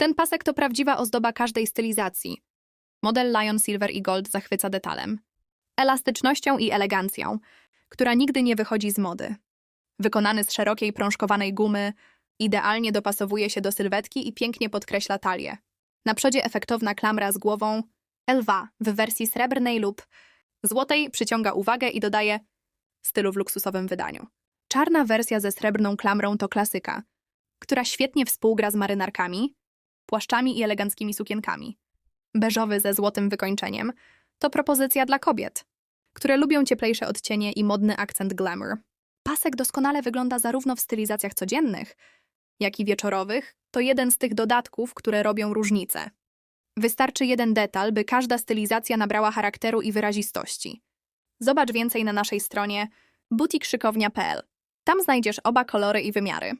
Ten pasek to prawdziwa ozdoba każdej stylizacji. Model Lion Silver i Gold zachwyca detalem, elastycznością i elegancją, która nigdy nie wychodzi z mody. Wykonany z szerokiej prążkowanej gumy, idealnie dopasowuje się do sylwetki i pięknie podkreśla talię. Na przodzie efektowna klamra z głową Elwa w wersji srebrnej lub złotej przyciąga uwagę i dodaje stylu w luksusowym wydaniu. Czarna wersja ze srebrną klamrą to klasyka, która świetnie współgra z marynarkami, płaszczami i eleganckimi sukienkami. Beżowy ze złotym wykończeniem to propozycja dla kobiet, które lubią cieplejsze odcienie i modny akcent glamour. Pasek doskonale wygląda zarówno w stylizacjach codziennych, jak i wieczorowych. To jeden z tych dodatków, które robią różnicę. Wystarczy jeden detal, by każda stylizacja nabrała charakteru i wyrazistości. Zobacz więcej na naszej stronie butikszykownia.pl. Tam znajdziesz oba kolory i wymiary.